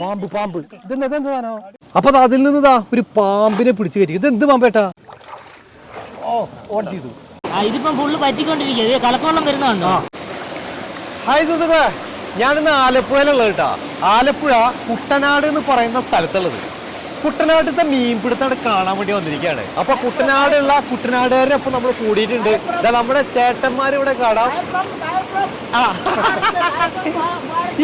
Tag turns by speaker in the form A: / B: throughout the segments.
A: പാമ്പ് പാമ്പ്. ഇതെന്താ ഇതെന്താണോ അപ്പൊ അതിൽ നിന്ന് ദാ ഒരു പാമ്പിനെ പിടിച്ചു കയറ്റി ഇത് എന്ത് പാമ്പേട്ടാ ഓ ഓൺ ചെയ്തു.
B: ഇതിപ്പം ഫുള്ള് പറ്റിക്കൊണ്ടിരിക്കുക കലക്കോളം കളക്കവെള്ളം വരുന്നുണ്ടോ?
A: ഹായ് സുഹൃത്തേ ഞാനിന്ന് ആലപ്പുഴയിലുള്ളത് കേട്ടാ. ആലപ്പുഴ കുട്ടനാട് എന്ന് പറയുന്ന സ്ഥലത്തുള്ളത്. കുട്ടനാട്ടിലത്തെ മീൻപിടുത്തം കാണാൻ വേണ്ടി വന്നിരിക്കുകയാണ്. അപ്പൊ കുട്ടനാടുള്ള കുട്ടനാടുകാരെ അപ്പൊ നമ്മൾ കൂടിയിട്ടുണ്ട്. ഇതാ നമ്മുടെ ചേട്ടന്മാർ ഇവിടെ കാണാം. ആ.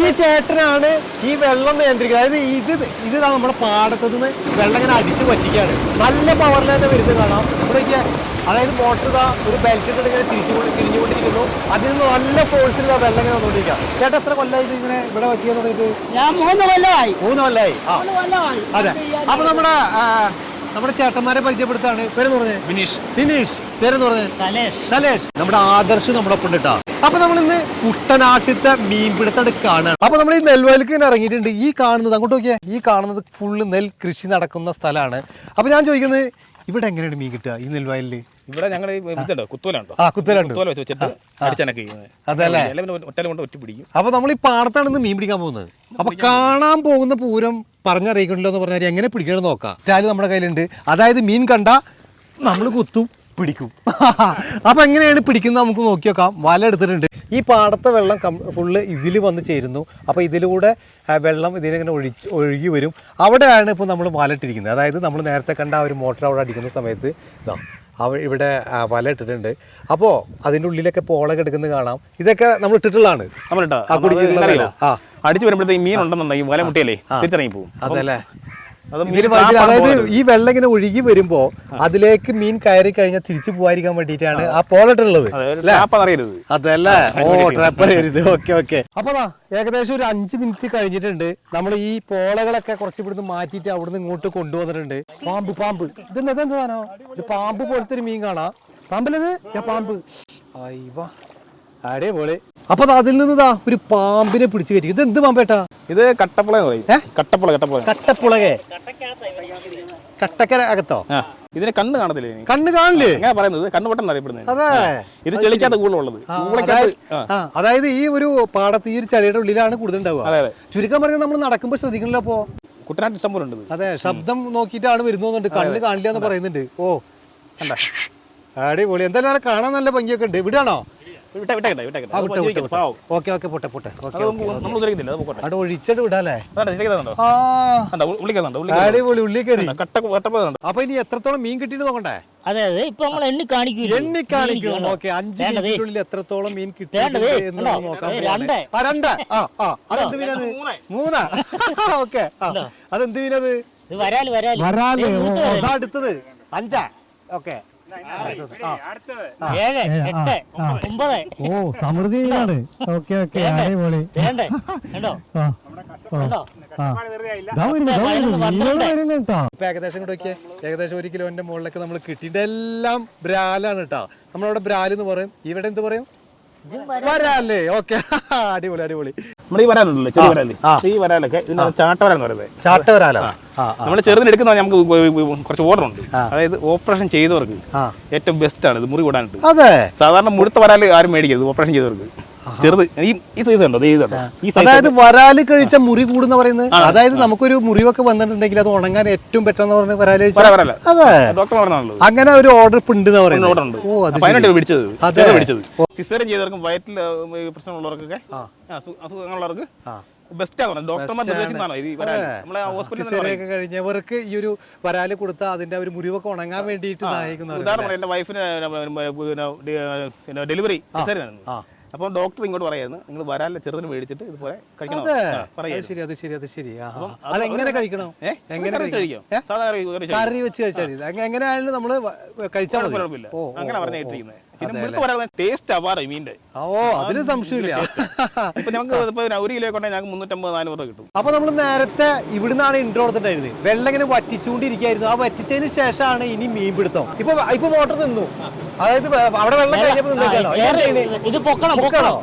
A: ഈ ചേട്ടനാണ് ഈ വെള്ളം നിയന്ത്രിക്കുന്നത്. അതായത് ഇത് ഇത് നമ്മുടെ പാടത്തു നിന്ന് വെള്ളം ഇങ്ങനെ അടിച്ചു പറ്റിക്കുകയാണ് നല്ല പവറിൽ തന്നെ വരുന്നത് കാണാം. ഇവിടേക്ക് അതായത് മോട്ടർ ഇതാ ഒരു ബെൽറ്റ് ഇങ്ങനെ തിരിച്ചു കൊണ്ട് തിരിഞ്ഞുകൊണ്ടിരിക്കുന്നു. അതിൽ നിന്ന് നല്ല ഫോഴ്സിൽ ആ വെള്ളം ഇങ്ങനെ വന്നുകൊണ്ടിരിക്കുക ചേട്ടാ എത്ര കൊല്ലായി ഇങ്ങനെ ഇവിടെ വയ്ക്കുക തുടങ്ങിയിട്ട്?
B: ഞാൻ മൂന്ന് കൊല്ലമായി
A: മൂന്ന് കൊല്ലമായി അതെ. അപ്പൊ നമ്മുടെ നമ്മുടെ ചേട്ടന്മാരെ പരിചയപ്പെടുത്താണ്. പേര് പറഞ്ഞത്
C: ബിനീഷ്
A: ബിനീഷ് പേരെന്ന് പറഞ്ഞത്
B: സലേഷ്.
A: സലേഷ്. നമ്മുടെ ആദർശ് നമ്മുടെ ഒപ്പം ഇട്ടാ ട്ടോ. അപ്പൊ നമ്മൾ ഇന്ന് കുട്ടനാട്ടിത്തെ മീൻപിടുത്തം കാണാണ്. അപ്പൊ നമ്മൾ ഈ നെൽവയലിക്ക് ഇങ്ങനെ ഇറങ്ങിയിട്ടുണ്ട്. ഈ കാണുന്നത് അങ്ങോട്ട് നോക്കിയാൽ ഈ കാണുന്നത് ഫുള്ള് നെൽ കൃഷി നടക്കുന്ന സ്ഥലമാണ്. അപ്പൊ ഞാൻ ചോദിക്കുന്നത് ഇവിടെ എങ്ങനെയാണ് മീൻ കിട്ടുക? ഈ നെൽവയലിൽ?
C: ഇവിടെ ഞങ്ങൾ ഇതുണ്ടോ? കുത്തോലുണ്ടോ
A: ആ കുത്തലുണ്ട്
C: കുത്തോല വെച്ച് വെച്ചിട്ട് അടിച്ചനക്ക്
A: അതല്ലേ?
C: ഒറ്റ കൊണ്ട് ഒറ്റ പിടിക്കും.
A: അപ്പൊ നമ്മൾ ഈ പാടത്താണ് ഇന്ന് മീൻ പിടിക്കാൻ പോകുന്നത്. അപ്പൊ കാണാൻ പോകുന്ന പൂരം പറഞ്ഞറിയിക്കണല്ലോ എന്ന് പറഞ്ഞാൽ എങ്ങനെ പിടിക്കണം നോക്കാം. സ്റ്റാൽ നമ്മുടെ കയ്യിലുണ്ട്. അതായത് മീൻ കണ്ട നമ്മൾ കുത്തും പിടിക്കും. അപ്പൊ എങ്ങനെയാണ് പിടിക്കുന്നത് നമുക്ക് നോക്കി നോക്കാം. വല എടുത്തിട്ടുണ്ട്. ഈ പാടത്തെ വെള്ളം കം ഫുള്ള് ഇതിൽ വന്ന് ചേരുന്നു. അപ്പോൾ ഇതിലൂടെ വെള്ളം ഇതിലിങ്ങനെ ഒഴിച്ച് ഒഴുകി വരും. അവിടെയാണ് ഇപ്പോൾ നമ്മൾ വലട്ടിരിക്കുന്നത് അതായത് നമ്മൾ നേരത്തെ കണ്ട ആ ഒരു മോട്ടർ അവിടെ അടിക്കുന്ന സമയത്ത് ഇതാ അവ ഇവിടെ വലയിട്ടിട്ടുണ്ട് വല ഇട്ടിട്ടുണ്ട്. അപ്പോൾ അതിന്റെ ഉള്ളിലൊക്കെ പോളൊക്കെ എടുക്കുന്നത് കാണാം. ഇതൊക്കെ നമ്മൾ ഇട്ടിട്ടുള്ളതാണ്.
C: അടിച്ചു വരുമ്പോഴത്തേക്ക് മീൻ ഉണ്ടെന്നുണ്ടെങ്കിൽ വല മുട്ടിയല്ലേ? തിരിച്ചിറങ്ങി പോകും
A: അതല്ലേ? അതായത് ഈ വെള്ളം ഇങ്ങനെ ഒഴുകി വരുമ്പോ അതിലേക്ക് മീൻ കയറി കഴിഞ്ഞാൽ തിരിച്ചു പോകാതിരിക്കാൻ വേണ്ടിയിട്ടാണ് ആ.
C: ടാപ്പാന്ന്
A: അതല്ലേ? ഓ ട്രാപ്പർ ചെയ്ത് ഓക്കെ ഓക്കെ. അപ്പൊ ഏകദേശം ഒരു അഞ്ച് മിനിറ്റ് കഴിഞ്ഞിട്ടുണ്ട്. നമ്മൾ ഈ പോളകളൊക്കെ കുറച്ച് ഇവിടുന്ന് മാറ്റിയിട്ട് അവിടുന്ന് ഇങ്ങോട്ട് കൊണ്ടുവന്നിട്ടുണ്ട്. പാമ്പ് പാമ്പ്. ഇതെന്താ ഇതെന്താണോ പാമ്പ് പോലത്തെ ഒരു മീൻ കാണാ. പാമ്പല്ലത് പാമ്പ്. അയ്യവാ അടിപൊളി. അപ്പൊ അതിൽ നിന്ന് ഒരു പാമ്പിനെ പിടിച്ചു കയറ്റി. ഇത് എന്ത് പാമ്പേട്ടാ
C: ഇത് കട്ടപ്പുള എന്ന് പറയും? കട്ടപ്പുള കട്ടപ്പുള.
A: കട്ടപ്പുളകെ? കട്ടക്കര അകത്തോ?
C: ഇതിനെ കണ്ണ് കാണത്തില്ലേ?
A: കണ്ണ് കാണില്ലേ?
C: അങ്ങനെ പറയുന്നത് കണ്ണ് പൊട്ടെന്ന് അറിയപ്പെടുന്നത്.
A: അതെ.
C: ഇത് ചെളിക്കാത്ത കൂടുതലുള്ളത്.
A: അതായത്- ഈ ഒരു പാടത്ത് ഈ ഒരു ചെളിയുടെ ഉള്ളിലാണ് കൂടുതൽ ഉണ്ടാവുക. ചുരുക്കം പറഞ്ഞാൽ നമ്മൾ നടക്കുമ്പോൾ ശ്രദ്ധിക്കണില്ല അപ്പോ.
C: കുട്ടനാട്ട് ഇഷ്ടം പോലെ ഉണ്ട്
A: അതെ ശബ്ദം നോക്കിയിട്ടാണ് വരുന്നുണ്ട് കണ്ണ് കാണില്ല എന്ന് പറയുന്നുണ്ട്. ഓ. അടിപൊളി. എന്തായാലും കാണാൻ നല്ല ഭംഗിയൊക്കെ ഉണ്ട്. ഇവിടെയാണോ ഓക്കെ ഓക്കെ പൊട്ടെ പൊട്ടെ അവിടെ ഒഴിച്ചിട്ട് വിടാല്ലേ? അടിപൊളി ഉള്ളി കയറി അപ്പൊ ഇനി എത്രത്തോളം മീൻ കിട്ടിയിട്ട് നോക്കണ്ടേ?
B: അതെ അതെ ഇപ്പൊ നമ്മൾ എണ്ണി കാണിക്കൂല?
A: എണ്ണി കാണിക്കും ഓക്കെ അഞ്ച് മിനിറ്റിനുള്ളിൽ എത്രത്തോളം മീൻ കിട്ടേണ്ടത്.
B: രണ്ട്.
A: രണ്ട്. ആ ആ. അതെന്ത് മീനത് മൂന്നാ. ഓക്കെ അതെന്ത് മീനത്
B: വരാൽ വരാൽ.
A: വരാൽ. അടുത്തത്. അഞ്ചാ? ഓക്കെ.
B: ഏഴ് എട്ട് ഒമ്പത്.
A: ഓ സമൃദ്ധി മീനാണ് ഓക്കെ ഓക്കെ അടിപൊളി. ഇപ്പൊ ഏകദേശം കൂടെ നോക്കിയേ. ഏകദേശം ഒരു കിലോന്റെ മുകളിലൊക്കെ നമ്മൾ കിട്ടിയിട്ട് എല്ലാം ബ്രാലാണ് കേട്ടോ. നമ്മളവിടെ ബ്രാൽ എന്ന് പറയും. ഇവിടെ എന്ത് പറയും? വരാല്ലേ? ഓക്കെ. അടിപൊളി അടിപൊളി.
C: നമ്മുടെ ഈ വരാനുണ്ടല്ലോ ചെറിയ
A: വരാൽ
C: ഈ വരാലൊക്കെ ചാട്ടവരാന്ന് പറയുന്നത്.
A: ചാട്ട വരാലോ ആ ആ,
C: നമ്മൾ ചെറുതിന് എടുക്കുന്ന നമുക്ക് കുറച്ച് ഓർഡർ ഉണ്ട് അതായത് ഓപ്പറേഷൻ ചെയ്തവർക്ക് ഏറ്റവും ബെസ്റ്റ് ആണ് ഇത് മുറി കൂടാനായിട്ട്
A: അതെ.
C: സാധാരണ മുഴുത്ത വരാൽ ആരും മേടിക്കരുത് ഓപ്പറേഷൻ ചെയ്തവർക്ക്. ചെറുത്. ഈ ഈ സൈസ് ഉണ്ടോ? ഈ
A: അതായത് വരാൽ കഴിച്ച മുറി കൂടുന്ന പറയുന്നത്? അതായത് നമുക്കൊരു മുറിവൊക്കെ വന്നിട്ടുണ്ടെങ്കിൽ അത് ഉണങ്ങാൻ ഏറ്റവും പെട്ടെന്ന് പറഞ്ഞ
C: വരാൽ
A: അതെ.
C: ഡോക്ടർ പറഞ്ഞാണല്ലോ
A: അങ്ങനെ ഒരു ഓർഡർ ഇപ്പൊ ഉണ്ട് പറയുന്നത്. ഓ അത്
C: പിടിച്ചത്.
A: അതെ.
C: പിടിച്ചത്. സിസേറിയൻ ചെയ്തവർക്കും വയറ്റിൽ പ്രശ്നമുള്ളവർക്കൊക്കെ അസുഖങ്ങളുള്ളവർക്ക്. ബെസ്റ്റ് ഹോസ്പിറ്റലിൽ
A: സിസേറിയൊക്കെ കഴിഞ്ഞവർക്ക് ഈ ഒരു വരാൽ കൊടുത്ത അതിന്റെ ഒരു മുറിവൊക്കെ ഉണങ്ങാൻ വേണ്ടിയിട്ട് സഹായിക്കുന്നു
C: ഉദാഹരണം എന്റെ വൈഫിന് ഡെലിവറി സിസേറിയൻ
A: ആ.
C: അപ്പം ഡോക്ടർ ഇങ്ങോട്ട് പറയായിരുന്നു നിങ്ങൾ വരാനില്ല ചെറുതിന് മേടിച്ചിട്ട് ഇതുപോലെ കഴിക്കണം. ആ,
A: ശരി അത് ശരി അത് ശരി.
C: അത്
A: അതെങ്ങനെ കഴിക്കണം? എങ്ങനെ
C: സാധാരണ? കറി-
A: വെച്ച് കഴിച്ചാൽ എങ്ങനെയായാലും കഴിച്ചാൽ
C: കുഴപ്പമില്ല അങ്ങനെ
A: ഓ,
C: ടേസ്റ്റ് അപാരം ഈ
A: ഓ അതിന് സംശയമില്ല.
C: ഇപ്പൊ നമുക്ക് ഇപ്പൊ ഒരു കിലോ കൊണ്ടേ ഞങ്ങൾക്ക് മുന്നൂറ്റമ്പത് നാനൂറ് രൂപ കിട്ടും.
A: അപ്പൊ നമ്മൾ നേരത്തെ ഇവിടുന്നാണ് ഇൻട്രോ കൊടുത്തിട്ടായിരുന്നത് വെള്ളം ഇങ്ങനെ വറ്റിച്ചുകൊണ്ടിരിക്കുകയായിരുന്നു ആ വറ്റിച്ചതിന് ശേഷമാണ് ഇനി മീൻ പിടുത്തം. ഇപ്പൊ ഇപ്പൊ മോട്ടർ നിന്നു. അതായത് അവിടെ വെള്ളം കഴിഞ്ഞപ്പോ
B: ഇത് പൊക്കണം
A: പൊക്കണോ?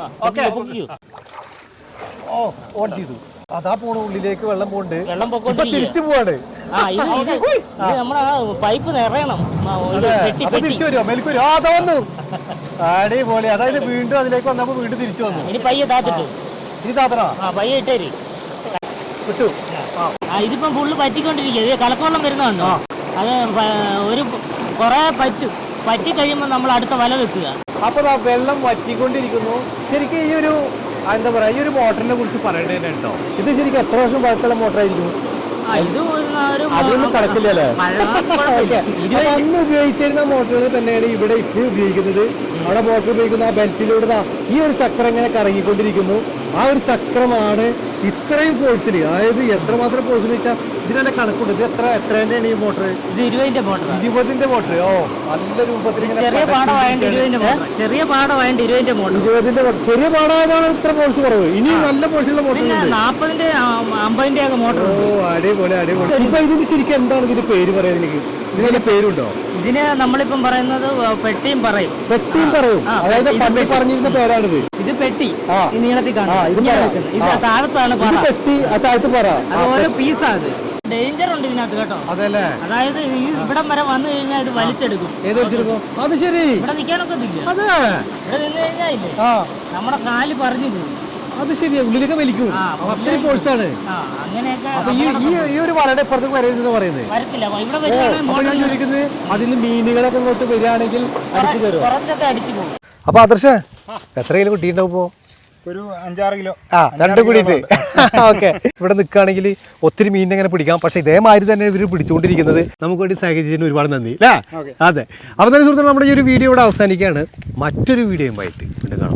A: ഓ ഓൺ ചെയ്തു. അതാ പോണ ഉള്ളിലേക്ക് വെള്ളം പോണ്ട്
B: വെള്ളം
A: തിരിച്ചു പോവാണ്.
B: ആ ഇത് ഇത് ഇത് ആ പൈപ്പ് നിറയണം. ആ, ഇത് പെട്ടി പെട്ടി
A: തിരിച്ചു വരുമോ? മേലേക്ക് ആ അതാ വന്നു. അടിപൊളി. അതായത് വീണ്ടും അതിലേക്ക് വന്നപ്പോ വീണ്ടും തിരിച്ചു വന്നു.
B: ഇനി പയ്യെ താത്തിട്ടു.
A: ഇനി താത്തണോ?
B: ആ പയ്യെ ഇട്ടേര്.
A: വിട്ടു. ആ
B: ആ ഇതിപ്പം ഫുള്ള് പറ്റിക്കൊണ്ടിരിക്കുക ഇത് കലക്കവെള്ളം വരുന്നുണ്ടോ അത് പ- ഒരു കുറേ പറ്റും. പറ്റി കഴിയുമ്പോൾ നമ്മൾ അടുത്ത വല വെക്കുക.
A: അപ്പൊ ദാ വെള്ളം വറ്റിക്കൊണ്ടിരിക്കുന്നു. ശരിക്കും ഈ ഒരു ആ, എന്താ പറയാ ഈ ഒരു മോട്ടറിനെ കുറിച്ച് പറയേണ്ടത് കേട്ടോ. ഇത് ശരിക്കും എത്ര വർഷം പഴക്കമുള്ള മോട്ടറായിരിക്കും? അതൊന്നും അന്ന് ഉപയോഗിച്ചിരുന്ന മോട്ടറുകൾ തന്നെയാണ് ഇവിടെ ഇപ്പോഴും ഉപയോഗിക്കുന്നത്. അവിടെ മോട്ടർ ഉപയോഗിക്കുന്ന ആ ബെൽറ്റിലൂടെ ഈ ഒരു ചക്രം ഇങ്ങനെ കറങ്ങിക്കൊണ്ടിരിക്കുന്നു. ആ ഒരു ചക്രമാണ് ഇത്രയും ഫോഴ്സിൽ അതായത് എത്രമാത്രം ഫോഴ്സിൽ വെച്ചാൽ ഇതിനെല്ലാം കണക്കുണ്ട്? ഇത് എത്ര എത്രേന്റെയാണ് ഈ മോട്ടർ
B: ഇത് ഇരുപതിന്റെ മോട്ടർ
A: ഇരുപതിന്റെ മോട്ടർ ഓ നല്ല രൂപത്തിൽ
B: ചെറിയ പാടമായത് ഇരുപതിന്റെ മോട്ടർ ചെറിയ പാടമായത് ഇരുപതിന്റെ മോട്ടർ
A: ഇരുപതിന്റെ. ചെറിയ പാടമായതാണ് ഇത്ര പോഴ്സ് കുറവ്. ഇനി നല്ല പോഴ്സുള്ള മോട്ടർ
B: നാപ്പതിന്റെ അമ്പതിന്റെ ഒക്കെ മോട്ടർ
A: ഓ അടിപൊളി അടിപൊളി. ഇപ്പൊ ഇതിന് ശരിക്കും എന്താണ് ഇതിന്റെ പേര് പറയാൻ എനിക്ക് ഇതിന് വല്ല പേരുണ്ടോ?
B: ഇതിന് നമ്മളിപ്പം പറയുന്നത് പെട്ടിയും പറയും.
A: പെട്ടിയും പറയും. അതായത് പണ്ട് പറഞ്ഞിരുന്ന പേരാണിത്.
B: ഇത് പെട്ടി. നീളത്തിൽ കാണാം. താഴത്താണ് പറ.
A: പെട്ടി ആ താഴത്ത് പറ.
B: ഓരോ പീസാണ് ഡേഞ്ചർ ഉണ്ട് ഇതിനകത്ത് കേട്ടോ.
A: അതല്ലേ?
B: അതായത് ഈ ഇവിടം വരെ വന്നു കഴിഞ്ഞാൽ ഇത് വലിച്ചെടുക്കും.
A: ഏത് വലിച്ചെടുക്കും? അത് ശരി.
B: ഇവിടെ നിൽക്കാനൊക്കെ
A: അതെ.
B: ഇവിടെ നിന്ന് കഴിഞ്ഞാൽ നമ്മുടെ കാൽ പറഞ്ഞു പോകും.
A: അത് ശരി ഉള്ളിലൊക്കെ വലിക്കും. അത്രയും ഫോഴ്സാണ് അപ്പൊ ഈ ഒരു വലയുടെ ഇപ്പുറത്തേക്ക് വരരുതെന്ന് പറയുന്നത്
B: അപ്പൊ
A: ഞാൻ ചോദിക്കുന്നത് അതിൽ മീനുകളൊക്കെ ഇങ്ങോട്ട് വരികയാണെങ്കിൽ അടിച്ചു
B: തരും
A: അപ്പൊ ആദർശ എത്ര കിലോ കിട്ടിയിട്ടുണ്ടാവും
C: ഒരു അഞ്ചാറ് കിലോ.
A: ആ രണ്ട് കൂടിയിട്ട്. ഓക്കെ. ഇവിടെ നിൽക്കുകയാണെങ്കിൽ ഒത്തിരി മീനിനെ ഇങ്ങനെ പിടിക്കാം. പക്ഷെ ഇതേമാതിരി തന്നെ ഇവർ പിടിച്ചുകൊണ്ടിരിക്കുന്നത് നമുക്ക് വേണ്ടി സഹകരിച്ചതിന് ഒരുപാട് നന്ദി. അല്ലേ അതെ. അപ്പോൾ തന്നെ സുഹൃത്തുക്കൾ നമ്മുടെ ഈ ഒരു വീഡിയോ ഇവിടെ അവസാനിക്കുകയാണ്. മറ്റൊരു വീഡിയോയുമായിട്ട് വീണ്ടും കാണാം.